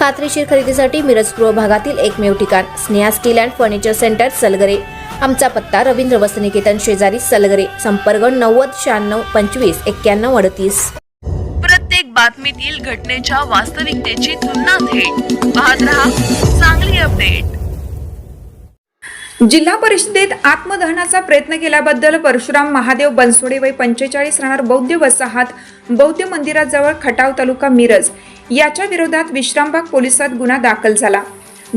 खात्रीशीर खरेदीसाठी मिरज पूर्व भागातील एकमेव ठिकाण Sneha steel and furniture centre Salgare. आमचा पत्ता रवींद्र वसनिकेतन शेजारी सलगरे संपर्क नव्वद शहाण्णव पंचवीस एक्क्याण्णव अडतीस. प्रत्येक बातमीतील घटनेच्या वास्तविकतेची तुलना थेट. पाहत रहा चांगली अपडेट. जिल्हा परिषदेत आत्मदहनाचा प्रयत्न केल्याबद्दल परशुराम महादेव बनसोडे वय पंचेचाळीस राहणार बौद्ध वसाहत बौद्ध मंदिराजवळ खटाव तालुका मिरज. याच्या विरोधात विश्रामबाग पोलिसात गुन्हा दाखल झाला.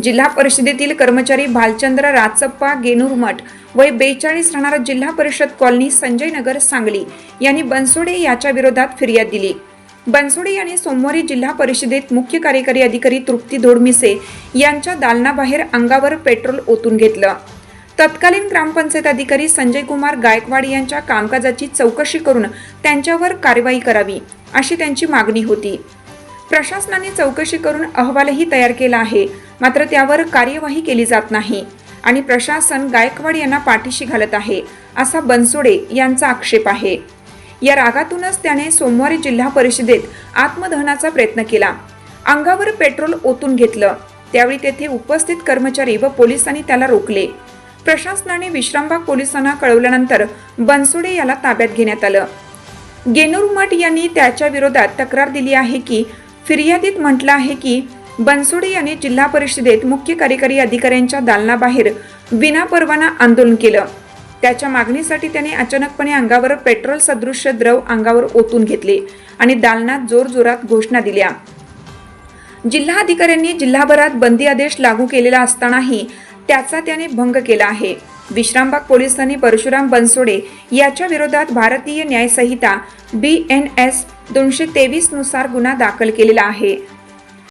जिल्हा परिषदेतील कर्मचारी भालचंद्र राचप्पा गेनुरमठ वय बेचाळीस राहणारा जिल्हा परिषद कॉलनी संजय नगर सांगली यांनी बनसोडे याच्या विरोधात फिर्याद दिली. बनसोडे यांनी सोमवारी जिल्हा परिषदेत मुख्य कार्यकारी अधिकारी तृप्ती धोडमिसे यांच्या दालनाबाहेर अंगावर पेट्रोल ओतून घेतलं. तत्कालीन ग्रामपंचायत अधिकारी संजय कुमार गायकवाड यांच्या कामकाजाची चौकशी करून त्यांच्यावर कारवाई करावी अशी त्यांची मागणी होती. प्रशासनाने चौकशी करून अहवालही तयार केला आहे. मात्र त्यावर कार्यवाही केली जात नाही. आणि प्रशासन गायकवाड यांना पाठीशी घालत आहे असा बनसोडे यांचा आक्षेप आहे. या रागातूनच त्याने सोमवारी जिल्हा परिषदेत आत्मदहनाचा प्रयत्न केला. अंगावर पेट्रोल ओतून घेतलं. त्यावेळी तेथे उपस्थित कर्मचारी व पोलिसांनी त्याला रोखले. प्रशासनाने विश्रामबाग पोलिसांना कळवल्यानंतर बनसोडे याला ताब्यात घेण्यात आलं. गेनूर मठ यांनी त्याच्या विरोधात तक्रार दिली आहे की फिर्यादीत म्हटलं आहे की बनसोडे यांनी जिल्हा परिषदेत मुख्य कार्यकारी अधिकाऱ्यांच्या दालनाबाहेर विनापरवाना आंदोलन केलं. त्याच्या मागणीसाठी त्याने अचानकपणे अंगावर पेट्रोल सदृश्य द्रव अंगावर ओतून घेतले आणि दालनात जोरजोरात घोषणा दिल्या. जिल्हाधिकाऱ्यांनी जिल्हाभरात बंदी आदेश लागू केलेला असतानाही त्याचा त्याने भंग केला आहे. विश्रामबाग पोलिसांनी परशुराम बनसोडे याच्या विरोधात भारतीय न्यायसंहिता बी एन एस दोनशे तेवीसनुसार गुन्हा दाखल केलेला आहे.